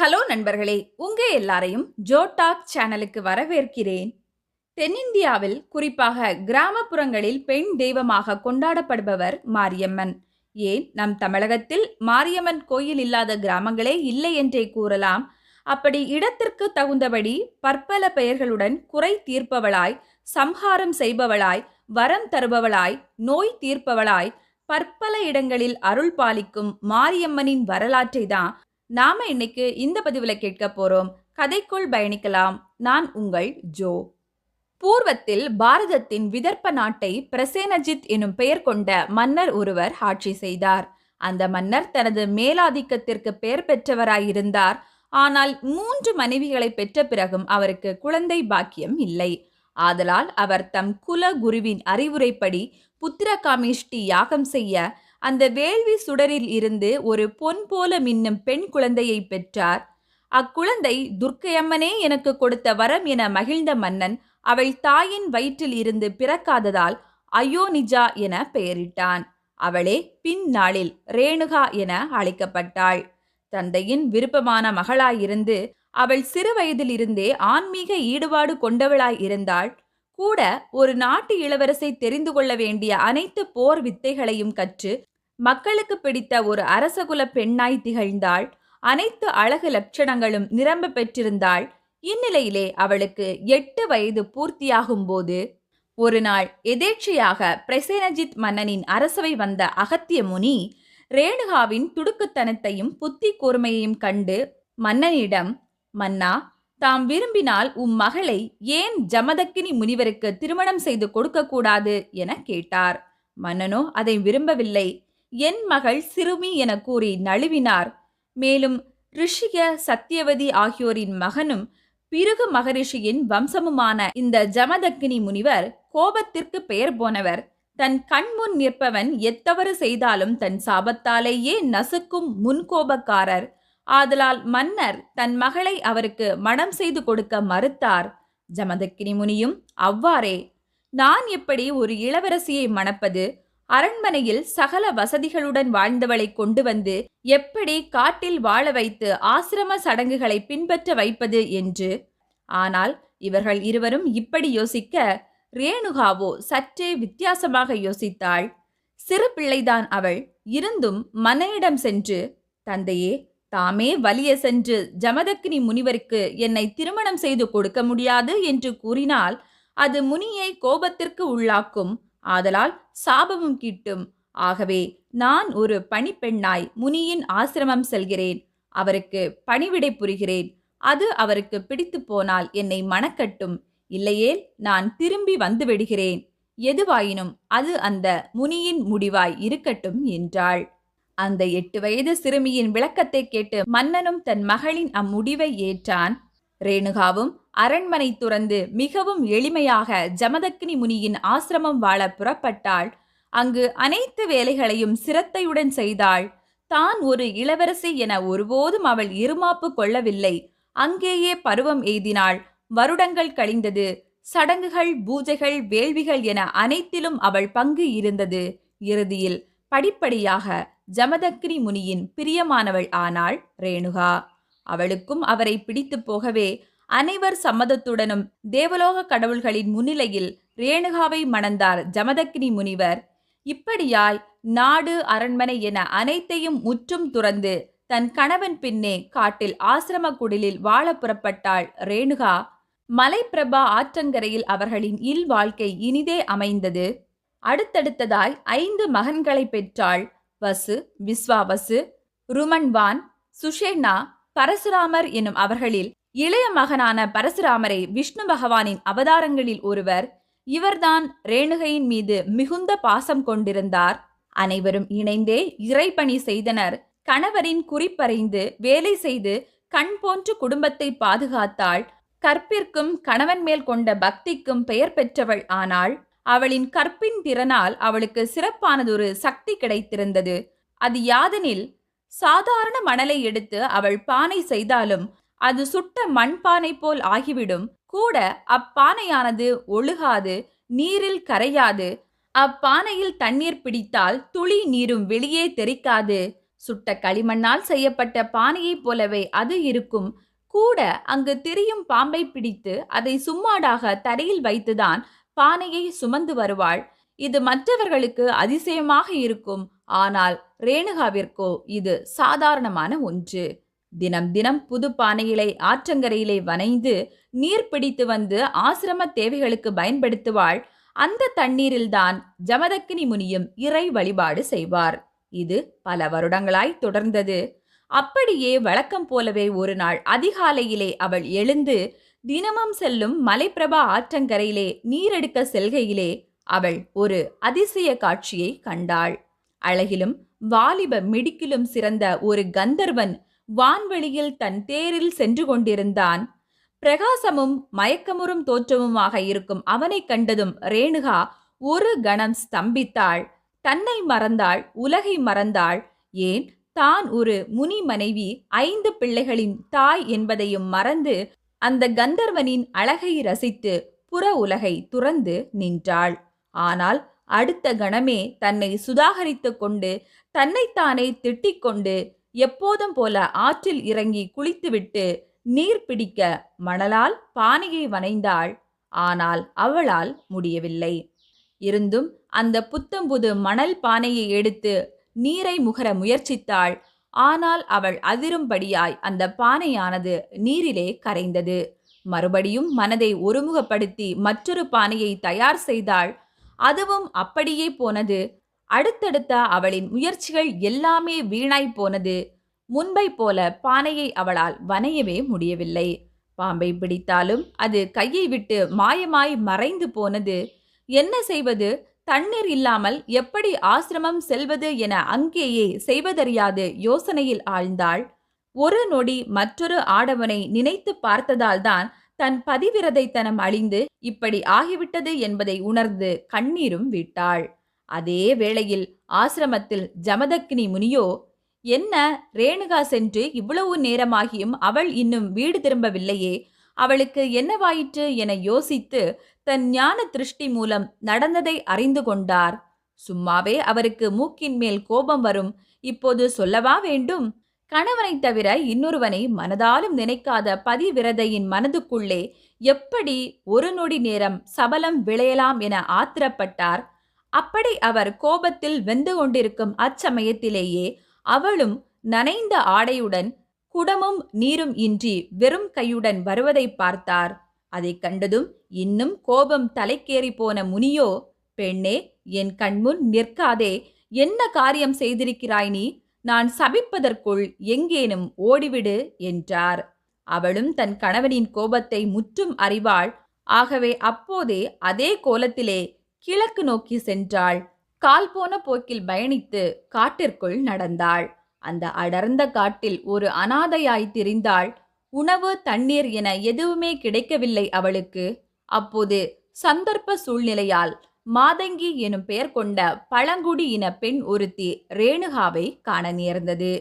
Hello நண்பர்களே உங்க எல்லாரையும் ஜோடாக் சேனலுக்கு வரவேற்கிறேன். தென்னிந்தியாவில் குறிப்பாக கிராமப்புறங்களில் பெண் தெய்வமாக கொண்டாடப்படுபவர் மாரியம்மன். ஏன்? நம் தமிழகத்தில் மாரியம்மன் கோயில் இல்லாத கிராமங்களே இல்லை என்றே கூறலாம். அப்படி இடத்திற்கு தகுந்தபடி பற்பல பெயர்களுடன் குறை தீர்ப்பவளாய் சம்ஹாரம் செய்பவளாய் வரம் தருபவளாய் நோய் தீர்ப்பவளாய் பற்பல இடங்களில் அருள் பாலிக்கும் மாரியம்மனின் வரலாற்றை தான் நாம இன்னைக்கு இந்த பதிவுல கேட்க போறோம் கதைக்குள் பயணிக்கலாம். நான் உங்கள் ஜோ. பூர்வத்தில் பாரதத்தின் விதர்ப்ப நாட்டை பிரசேனஜித் எனும் பெயர் கொண்ட மன்னர் ஒருவர் ஆட்சி செய்தார். அந்த மன்னர் தனது மேலாதிக்கத்திற்கு பெயர் பெற்றவராயிருந்தார். ஆனால் மூன்று மனைவிகளை பெற்ற பிறகும் அவருக்கு குழந்தை பாக்கியம் இல்லை. ஆதலால் அவர் தம் குல குருவின் அறிவுரைப்படி புத்திரகாமிஷ்டி யாகம் செய்ய அந்த வேள்வி சுடரில் இருந்து ஒரு பொன் போல மின்னும் பெண் குழந்தையை பெற்றார். அக்குழந்தை துர்க்கையம்மனே எனக்கு கொடுத்த வரம் என மகிழ்ந்த மன்னன் அவள் தாயின் வயிற்றில் இருந்து பிறக்காததால் அயோனிஜா என பெயரிட்டான். அவளே பின் நாளில் ரேணுகா என அழைக்கப்பட்டாள். தந்தையின் விருப்பமான மகளாயிருந்து அவள் சிறு வயதிலிருந்தே ஆன்மீக ஈடுபாடு கொண்டவளாய் இருந்தாள். கூட ஒரு நாட்டு இளவரசை தெரிந்து கொள்ள வேண்டிய அனைத்து போர் வித்தைகளையும் கற்று மக்களுக்கு பிடித்த ஒரு அரசகுல பெண்ணாய் திகழ்ந்தாள். அனைத்து அழகு லட்சணங்களும் நிரம்ப பெற்றிருந்தாள். இந்நிலையிலே அவளுக்கு எட்டு வயது பூர்த்தியாகும் போது ஒரு நாள் எதேட்சையாக பிரசேனஜித் மன்னனின் அரசவை வந்த அகத்திய முனி ரேணுகாவின் துடுக்குத்தனத்தையும் புத்தி கூர்மையையும் கண்டு மன்னனிடம் மன்னா தாம் விரும்பினால் உம் மகளை ஏன் ஜமதக்கினி முனிவருக்கு திருமணம் செய்து கொடுக்கக்கூடாது? என கேட்டார். மன்னனோ அதை விரும்பவில்லை. என் மகள் சிறுமி என கூறி நழுவினார். மேலும் ரிஷிக சத்தியவதி ஆகியோரின் மகனும் பிருகு மகரிஷியின் வம்சமுமான இந்த ஜமதக்கினி முனிவர் கோபத்திற்கு பெயர் போனவர். தன் கண்முன் நிற்பவன் எத்தவறு செய்தாலும் தன் சாபத்தாலேயே நசுக்கும் முன்கோபக்காரர். ஆதலால் மன்னர் தன் மகளை அவருக்கு மனம் செய்து கொடுக்க மறுத்தார். ஜமதக்கினி முனியும் அவ்வாறே. நான் எப்படி ஒரு இளவரசியை மணப்பது? அரண்மனையில் சகல வசதிகளுடன் வாழ்ந்தவளை கொண்டு வந்து எப்படி காட்டில் வாழ வைத்து ஆசிரம சடங்குகளை பின்பற்ற வைப்பது என்று? ஆனால் இவர்கள் இருவரும் இப்படி யோசிக்க ரேணுகாவோ சற்றே வித்தியாசமாக யோசித்தாள். சிறு பிள்ளைதான் அவள். இருந்தும் மன்னனிடம் சென்று தந்தையே தாமே வலிய சென்று ஜமதக்கினி முனிவருக்கு என்னை திருமணம் செய்து கொடுக்க முடியாது என்று கூறினால் அது முனியை கோபத்திற்கு உள்ளாக்கும். ஆதலால் சாபமும் கிட்டும். ஆகவே நான் ஒரு பணிப்பெண்ணாய் முனியின் ஆசிரமம் செல்கிறேன். அவருக்கு பணிவிடை புரிகிறேன். அது அவருக்கு பிடித்து போனால் என்னை மணக்கட்டும். இல்லையேல் நான் திரும்பி வந்து விடுகிறேன். எதுவாயினும் அது அந்த முனியின் முடிவாய் இருக்கட்டும் என்றாள். அந்த எட்டு வயது சிறுமியின் விளக்கத்தை கேட்டு மன்னனும் தன் மகளின் அம்முடிவை ஏற்றான். ரேணுகாவும் அரண்மனை துறந்து மிகவும் எளிமையாக ஜமதக்கினி முனியின் ஆசிரமம் வாழ புறப்பட்டாள். அங்கு அனைத்து வேலைகளையும் சிரத்தையுடன் செய்தாள். தான் ஒரு இளவரசி என ஒருபோதும் அவள் இருமாப்பு கொள்ளவில்லை. அங்கேயே பருவம் எய்தினாள். வருடங்கள் கழிந்தது. சடங்குகள் பூஜைகள் வேள்விகள் என அனைத்திலும் அவள் பங்கு இருந்தது. இறுதியில் படிப்படியாக ஜமதக்கினி முனியின் பிரியமானவள் ஆனாள் ரேணுகா. அவளுக்கும் அவரை பிடித்து போகவே அனைவர் சம்மதத்துடனும் தேவலோக கடவுள்களின் முன்னிலையில் ரேணுகாவை மணந்தார் ஜமதக்கினி முனிவர். இப்படியாய் நாடு அரண்மனை என அனைத்தையும் முற்றும் துறந்து தன் கணவன் பின்னே காட்டில் ஆசிரம குடிலில் வாழ புறப்பட்டாள் ரேணுகா. மலைப்பிரபா ஆற்றங்கரையில் அவர்களின் இல் வாழ்க்கை இனிதே அமைந்தது. அடுத்தடுத்ததாய் ஐந்து மகன்களை பெற்றாள் வசு விஸ்வாவசு ருமன்வான் சுஷேனா பரசுராமர் எனும் அவர்களில் இளைய மகனான பரசுராமரை விஷ்ணு பகவானின் அவதாரங்களில் ஒருவர் இவர்தான் ரேணுகையின் மீது மிகுந்த பாசம் கொண்டிருந்தார். அனைவரும் இணைந்தே இறைப்பணி செய்தனர். கணவரின் குறிப்பறைந்து வேலை செய்து கண் போன்று குடும்பத்தை பாதுகாத்தாள். கற்பிற்கும் கணவன் மேல் கொண்ட பக்திக்கும் பெயர் பெற்றவள் ஆனாள். அவளின் கற்பின் திறனால் அவளுக்கு சிறப்பானதொரு சக்தி கிடைத்திருந்தது. அது யாதெனில் சாதாரண மணலை எடுத்து அவள் பானை செய்தாலும் அது சுட்ட மண்பானை போல் ஆகிவிடும். கூட அப்பானையானது ஒழுகாது நீரில் கரையாது. அப்பானையில் தண்ணீர் பிடித்தால் துளி நீரும் வெளியே தெரிக்காது. சுட்ட களிமண்ணால் செய்யப்பட்ட பானையைப் போலவே அது இருக்கும். கூட அங்கு திரியும் பாம்பை பிடித்து அதை சும்மாடாக தரையில் வைத்துதான் பானையை சுமந்து வருவாள். இது மற்றவர்களுக்கு அதிசயமாக இருக்கும். ஆனால் ரேணுகாவிற்கோ இது சாதாரணமான ஒன்று. தினம் தினம் புது பானையிலை ஆற்றங்கரையிலே வனைந்து நீர் பிடித்து வந்து ஆசிரம தேவைகளுக்கு பயன்படுத்துவாள். அந்த தண்ணீரில்தான் ஜமதக்கினி முனியும் இறை வழிபாடு செய்வார். இது பல வருடங்களாய் தொடர்ந்தது. அப்படியே வழக்கம் போலவே ஒரு நாள் அதிகாலையிலே அவள் எழுந்து தினமும் செல்லும் மலைப்பிரபா ஆற்றங்கரையிலே நீரெடுக்க செல்கையிலே அவள் ஒரு அதிசய காட்சியை கண்டாள். அழகிலும் வாலிப மிடுக்கிலும் சிறந்த ஒரு கந்தர்வன் வான்வெளியில் தன் தேரில் சென்று கொண்டிருந்தான். பிரகாசமும் மயக்கமுறும் தோற்றமுமாக இருக்கும் அவனைக் கண்டதும் ரேணுகா ஒரு கணம் ஸ்தம்பித்தாள். தன்னை மறந்தாள் உலகை மறந்தாள். ஏன்? தான் ஒரு முனி மனைவி ஐந்து பிள்ளைகளின் தாய் என்பதையும் மறந்து அந்த கந்தர்வனின் அழகை ரசித்து புற உலகை துறந்து நின்றாள். ஆனால் அடுத்த கணமே தன்னை சுதாகரித்துக் கொண்டு தன்னைத்தானே திட்டிக் கொண்டு எப்போதும் போல ஆற்றில் இறங்கி குளித்துவிட்டு நீர் பிடிக்க மணலால் பானையை வனைந்தாள். ஆனால் அவளால் முடியவில்லை. இருந்தும் அந்த புத்தம்புது மணல் பானையை எடுத்து நீரை முகர முயற்சித்தாள். ஆனால் அவள் அதிரும்படியாய் அந்த பானையானது நீரிலே கரைந்தது. மறுபடியும் மனதை ஒருமுகப்படுத்தி மற்றொரு பானையை தயார் செய்தாள். அதுவும் அப்படியே போனது அடுத்தடுத்த அவளின் முயற்சிகள் எல்லாமே வீணாய் போனது. முன்பை போல பானையை அவளால் வனையவே முடியவில்லை. பாம்பை பிடித்தாலும் அது கையை விட்டு மாயமாய் மறைந்து போனது. என்ன செய்வது? தண்ணீர் இல்லாமல் எப்படி ஆசிரமம் செல்வது என அங்கேயே செய்வதறியாது யோசனையில் ஆழ்ந்தாள். ஒரு நொடி மற்றொரு ஆடவனை நினைத்து பார்த்ததால்தான் தன் பதிவிரதைத்தனம் அழிந்து இப்படி ஆகிவிட்டது என்பதை உணர்ந்து கண்ணீரும் விட்டாள். அதே வேளையில் ஆசிரமத்தில் ஜமதக்கினி முனியோ என்ன ரேணுகா சென்று இவ்வளவு நேரமாகியும் அவள் இன்னும் வீடு திரும்பவில்லையே அவளுக்கு என்னவாயிற்று என யோசித்து தன் ஞான திருஷ்டி மூலம் நடந்ததை அறிந்து கொண்டார். சும்மாவே அவருக்கு மூக்கின் மேல் கோபம் வரும். இப்போது சொல்லவா வேண்டும்? கணவனைத் தவிர இன்னொருவனை மனதாலும் நினைக்காத பதிவிரதையின் மனதுக்குள்ளே எப்படி ஒரு நொடி நேரம் சபலம் விளையலாம் என ஆத்திரப்பட்டார். அப்படி அவர் கோபத்தில் வெந்து கொண்டிருக்கும் அச்சமயத்திலேயே அவளும் நனைந்த ஆடையுடன் குடமும் நீரும் இன்றி வெறும் கையுடன் வருவதை பார்த்தார். அதைக் கண்டதும் இன்னும் கோபம் தலைக்கேறி போன முனியோ பெண்ணே என் கண்முன் நிற்காதே. என்ன காரியம் செய்திருக்கிறாய் நீ? நான் சபிப்பதற்குள் எங்கேனும் ஓடிவிடு என்றார். அவளும் தன் கணவனின் கோபத்தை முற்றும் அறிவாள். ஆகவே அப்போதே அதே கோலத்திலே கிழக்கு நோக்கி சென்றாள். கால் போன போக்கில் பயணித்து காட்டிற்குள் நடந்தாள். அந்த அடர்ந்த காட்டில் ஒரு அனாதையாய் திரிந்தாள். உணவு தண்ணீர் என எதுவுமே கிடைக்கவில்லை அவளுக்கு. அப்போது சந்தர்ப்ப சூழ்நிலையால் மாதங்கி எனும் பெயர் கொண்ட பழங்குடி இன பெண் ஒருத்தி ரேணுகாவை காண நேர்ந்தது.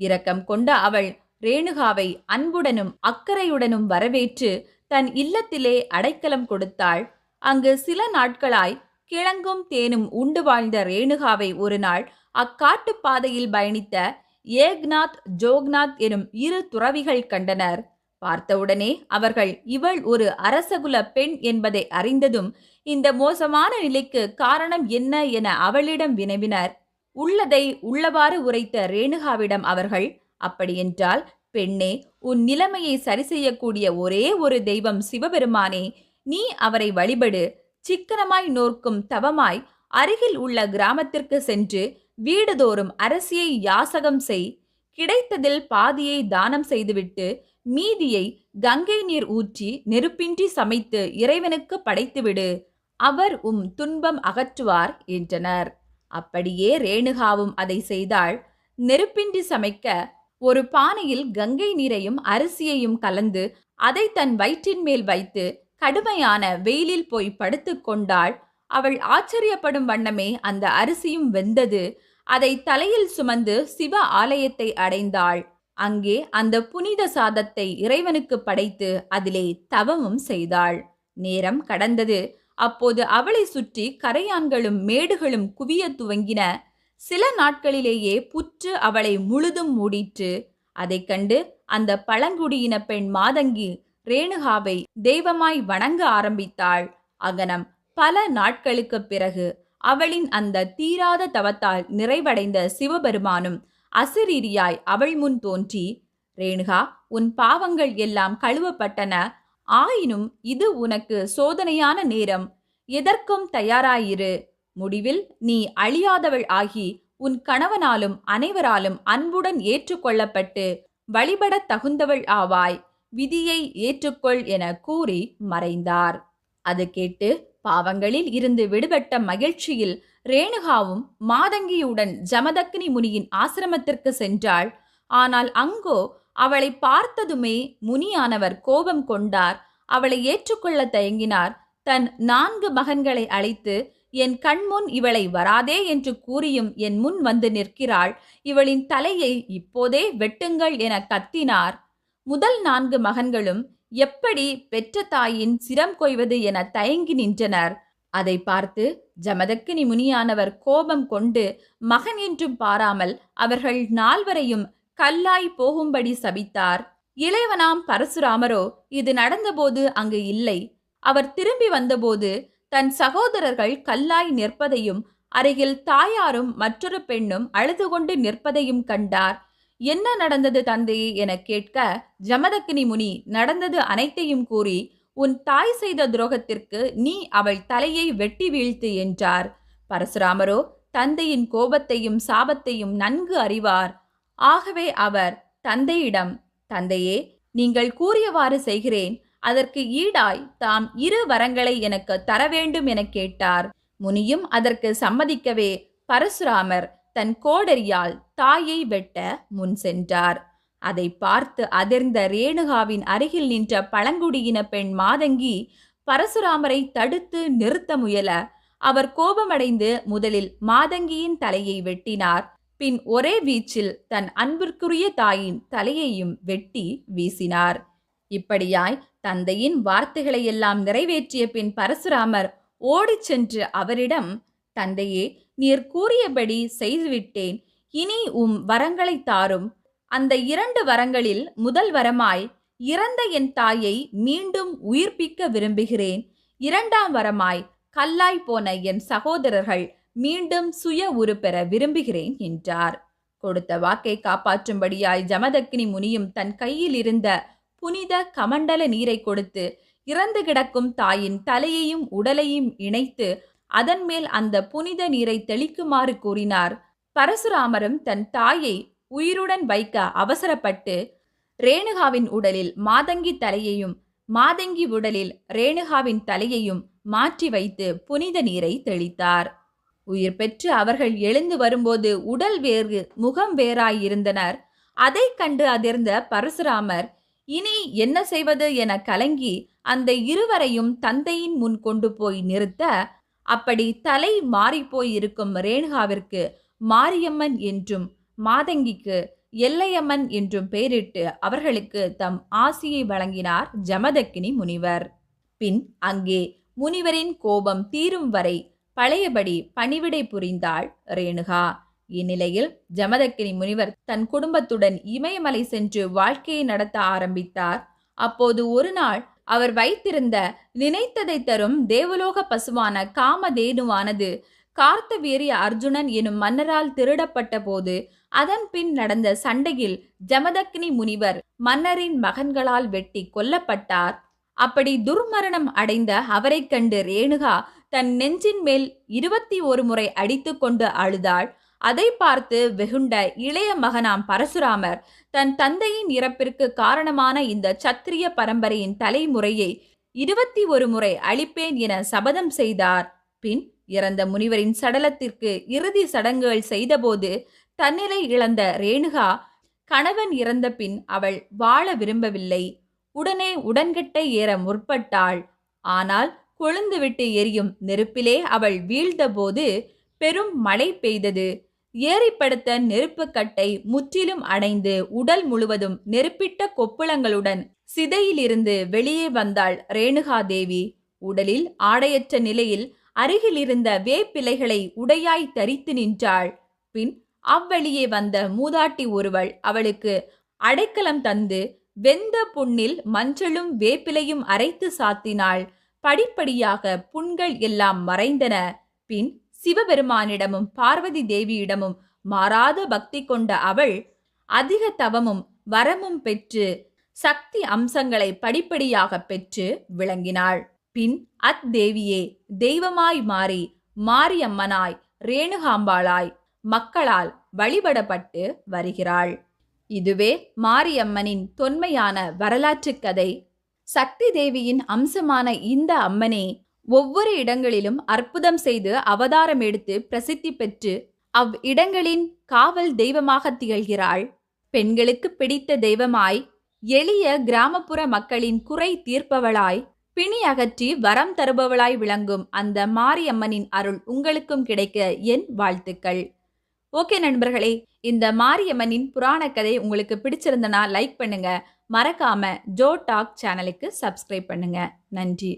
இரக்கம் கொண்ட அவள் ரேணுகாவை அன்புடனும் அக்கறையுடனும் வரவேற்று தன் இல்லத்திலே அடைக்கலம் கொடுத்தாள். அங்கு சில நாட்களாய் கிழங்கும் தேனும் உண்டு வாழ்ந்த ரேணுகாவை ஒரு நாள் அக்காட்டு பாதையில் பயணித்த ஏக்நாத் ஜோக்நாத் எனும் இரு துறவிகள் கண்டனர். பார்த்தவுடனே அவர்கள் இவள் ஒரு அரசகுல பெண் என்பதை அறிந்ததும் இந்த மோசமான நிலைக்கு காரணம் என்ன என அவளிடம் வினவினர். உள்ளதை உள்ளவாறு உரைத்த ரேணுகாவிடம் அவர்கள் அப்படியென்றால் பெண்ணே உன் நிலைமையை சரி செய்யக்கூடிய ஒரே ஒரு தெய்வம் சிவபெருமானே. நீ அவரை வழிபடு சிக்கனமாய் நோர்க்கும் தவமாய் அருகில் உள்ள கிராமத்திற்கு சென்று வீடுதோறும் அரசியை யாசகம் செய். கிடைத்ததில் பாதியை தானம் செய்துவிட்டு மீதியை கங்கை நீர் ஊற்றி நெருப்பின்றி சமைத்து இறைவனுக்கு படைத்துவிடு. அவர் உம் துன்பம் அகற்றுவார் என்றனர். அப்படியே ரேணுகாவும் அதை செய்தாள். நெருப்பின்றி சமைக்க ஒரு பானையில் கங்கை நீரையும் அரிசியையும் கலந்து அதை தன் வயிற்றின் மேல் வைத்து கடுமையான வெயிலில் போய் படுத்துக் கொண்டாள். அவள் ஆச்சரியப்படும் வண்ணமே அந்த அரிசியும் வெந்தது. அதை தலையில் சுமந்து சிவ ஆலயத்தை அடைந்தாள். அங்கே அந்த புனித சாதத்தை இறைவனுக்கு படைத்து அதிலே தவமும் செய்தாள். நேரம் கடந்தது. அப்போது அவளை சுற்றி கரையான்களும் மேடுகளும் குவிய துவங்கின. சில நாட்களிலேயே புற்று அவளை முழுதும் மூடிற்று. அதைக் கண்டு அந்த பழங்குடியின பெண் மாதங்கி ரேணுகாவை தெய்வமாய் வணங்க ஆரம்பித்தாள். அகனம் பல நாட்களுக்குப் பிறகு அவளின் அந்த தீராத தவத்தால் நிறைவடைந்த சிவபெருமானும் அசிரீரியாய் அவள் முன் தோன்றி ரேணுகா உன் பாவங்கள் எல்லாம் கழுவப்பட்டன. ஆயினும் இது உனக்கு சோதனையான நேரம். எதற்கும் தயாராயிரு. முடிவில் நீ அழியாதவள் ஆகி உன் கணவனாலும் அனைவராலும் அன்புடன் ஏற்றுக்கொள்ளப்பட்டு வழிபடத் தகுந்தவள் ஆவாய். விதியை ஏற்றுக்கொள் என கூறி மறைந்தார். அது கேட்டு பாவங்களில் இருந்து விடுபட்ட மகிழ்ச்சியில் ரேணுகாவும் மாதங்கியுடன் ஜமதக்னி முனியின் ஆசிரமத்திற்கு சென்றாள். ஆனால் அங்கோ அவளை பார்த்ததுமே முனியானவர் கோபம் கொண்டார். அவளை ஏற்றுக்கொள்ள தயங்கினார். தன் நான்கு மகன்களை அழைத்து என் கண்முன் இவளை வராதே என்று கூறியும் என் முன் வந்து நிற்கிறாள். இவளின் தலையை இப்போதே வெட்டுங்கள் என கத்தினார். முதல் நான்கு மகன்களும் எப்படி பெற்ற தாயின் சிரம் கொய்வது என தயங்கி நின்றனர். அதை பார்த்து ஜமதக்கினி முனியானவர் கோபம் கொண்டு மகன் என்றும் பாராமல் அவர்கள் நால்வரையும் கல்லாய் போகும்படி சபித்தார். இளையவனாம் பரசுராமரோ இது நடந்தபோது அங்கு இல்லை. அவர் திரும்பி வந்தபோது தன் சகோதரர்கள் கல்லாய் நிற்பதையும் அருகில் தாயாரும் மற்றொரு பெண்ணும் அழுது கொண்டு நிற்பதையும் கண்டார். என்ன நடந்தது தந்தையே என கேட்க ஜமதக்கினி முனி நடந்தது அனைத்தையும் கூறி உன் தாய் செய்த துரோகத்திற்கு நீ அவள் தலையை வெட்டி வீழ்த்து என்றார். பரசுராமரோ தந்தையின் கோபத்தையும் சாபத்தையும் நன்கு அறிவார். ஆகவே அவர் தந்தையிடம் தந்தையே நீங்கள் கூறியவாறு செய்கிறேன். அதற்கு ஈடாய் தாம் இரு வரங்களை எனக்கு தர வேண்டும் என கேட்டார். முனியும் அதற்கு சம்மதிக்கவே பரசுராமர் தன் கோடரியால் தாயை வெட்ட முன் சென்றார். அதை பார்த்து அதிர்ந்த ரேணுகாவின் அருகில் நின்ற பழங்குடியின பெண் மாதங்கி பரசுராமரை தடுத்து நிறுத்த முயல அவர் கோபமடைந்து முதலில் மாதங்கியின் தலையை வெட்டினார். பின் ஒரே வீச்சில் தன் அன்பிற்குரிய தாயின் தலையையும் வெட்டி வீசினார். இப்படியாய் தந்தையின் வார்த்தைகளையெல்லாம் நிறைவேற்றிய பின் பரசுராமர் ஓடிச் சென்று அவரிடம் தந்தையே நீர் கூறியபடி செய்துவிட்டேன். இனி உம் வரங்களை தாரும். அந்த இரண்டு வரங்களில் முதல் வரமாய் இறந்த என் தாயை மீண்டும் உயிர்ப்பிக்க விரும்புகிறேன். இரண்டாம் வரமாய் கல்லாய் போன என் சகோதரர்கள் மீண்டும் சுய உருப்பெற விரும்புகிறேன் என்றார். கொடுத்த வாக்கை காப்பாற்றும்படியாய் ஜமதக்கினி முனியும் தன் கையில் இருந்த புனித கமண்டல நீரை கொடுத்து இறந்து கிடக்கும் தாயின் தலையையும் உடலையும் இணைத்து அதன் மேல் அந்த புனித நீரை தெளிக்குமாறு கூறினார். பரசுராமரும் தன் தாயை உயிருடன் வைக்க அவசரப்பட்டு ரேணுகாவின் உடலில் மாதங்கி தலையையும் மாதங்கி உடலில் ரேணுகாவின் தலையையும் மாற்றி வைத்து புனித நீரை தெளித்தார். உயிர் பெற்று அவர்கள் எழுந்து வரும்போது உடல் வேறு முகம் வேறாயிருந்தனர். அதைக் கண்டு அதிர்ந்த பரசுராமர் இனி என்ன செய்வது? என கலங்கி அந்த இருவரையும் தந்தையின் முன் கொண்டு போய் நிறுத்த அப்படி தலை மாறிப்போயிருக்கும் ரேணுகாவிற்கு மாரியம்மன் என்றும் மாதங்கிக்கு எல்லையம்மன் என்றும் பெயரிட்டு அவர்களுக்கு தம் ஆசியை வழங்கினார் ஜமதக்கினி முனிவர். பின் அங்கே முனிவரின் கோபம் தீரும் வரை பழையபடி பணிவிடை புரிந்தாள் ரேணுகா. இந்நிலையில் ஜமதக்கினி முனிவர் தன் குடும்பத்துடன் இமயமலை சென்று வாழ்க்கையை நடத்த ஆரம்பித்தார். அப்போது ஒரு நாள் அவர் வைத்திருந்த நினைத்ததை தரும் தேவலோக பசுவான காமதேனுவானது கார்த்தவீரிய அர்ஜுனன் எனும் மன்னரால் திருடப்பட்ட போது அதன் பின் நடந்த சண்டையில் ஜமதக்னி முனிவர் மன்னரின் மகன்களால் வெட்டி கொல்லப்பட்டார். அப்படி துர்மரணம் அடைந்த அவரைக் கண்டு ரேணுகா தன் நெஞ்சின் மேல் இருபத்தி ஒரு முறை அடித்து கொண்டு அழுதாள். அதை பார்த்து வெகுண்ட இளைய மகனாம் பரசுராமர் தன் தந்தையின் இறப்பிற்கு காரணமான இந்த சத்திரிய பரம்பரையின் தலைமுறையை இருபத்தி ஒரு முறை அழிப்பேன் என சபதம் செய்தார். பின் இறந்த முனிவரின் சடலத்திற்கு இறுதி சடங்குகள் செய்தபோது தன்னிலை இழந்த ரேணுகா கணவன் இறந்த பின் அவள் வாழ விரும்பவில்லை. உடனே உடன்கட்டை ஏற முற்பட்டாள். ஆனால் கொழுந்துவிட்டு எரியும் நெருப்பிலே அவள் வீழ்ந்தபோது பெரும் மழை பெய்தது. ஏறிப்படுத்த நெருப்புக்கட்டை முற்றிலும் அடைந்து உடல் முழுவதும் நெருப்பிட்ட கொப்புளங்களுடன் சிதையிலிருந்து வெளியே வந்தாள் ரேணுகாதேவி. உடலில் ஆடையற்ற நிலையில் அருகிலிருந்த வேப்பிலைகளை உடையாய் தரித்து நின்றாள். பின் அவ்வழியே வந்த மூதாட்டி ஒருவள் அவளுக்கு அடைக்கலம் தந்து வெந்த புண்ணில் மஞ்சளும் வேப்பிலையும் அரைத்து சாத்தினாள். படிப்படியாக புண்கள் எல்லாம் மறைந்தன. பின் சிவபெருமானிடமும் பார்வதி தேவியிடமும் மாறாத பக்தி கொண்ட அவள் அதிக தவமும் வரமும் பெற்று சக்தி அம்சங்களை படிப்படியாக பெற்று விளங்கினாள். பின் அத்தேவியே தெய்வமாய் மாறி மாரியம்மனாய் ரேணுகாம்பாளாய் மக்களால் வழிபடப்பட்டு வருகிறாள். இதுவே மாரியம்மனின் தொன்மையான வரலாற்றுக் கதை. சக்தி தேவியின் அம்சமான இந்த அம்மனே ஒவ்வொரு இடங்களிலும் அற்புதம் செய்து அவதாரம் எடுத்து பிரசித்தி பெற்று அவ் இடங்களின் காவல் தெய்வமாக திகழ்கிறாள். பெண்களுக்கு பிடித்த தெய்வமாய் எளிய கிராமப்புற மக்களின் குறை தீர்ப்பவளாய் பிணி அகற்றி வரம் தருபவளாய் விளங்கும் அந்த மாரியம்மனின் அருள் உங்களுக்கும் கிடைக்க என் வாழ்த்துக்கள். ஓகே நண்பர்களே இந்த மாரியம்மனின் புராண கதை உங்களுக்கு பிடிச்சிருந்தனா லைக் பண்ணுங்க. மறக்காம ஜோ டாக் சேனலுக்கு சப்ஸ்கிரைப் பண்ணுங்க. நன்றி.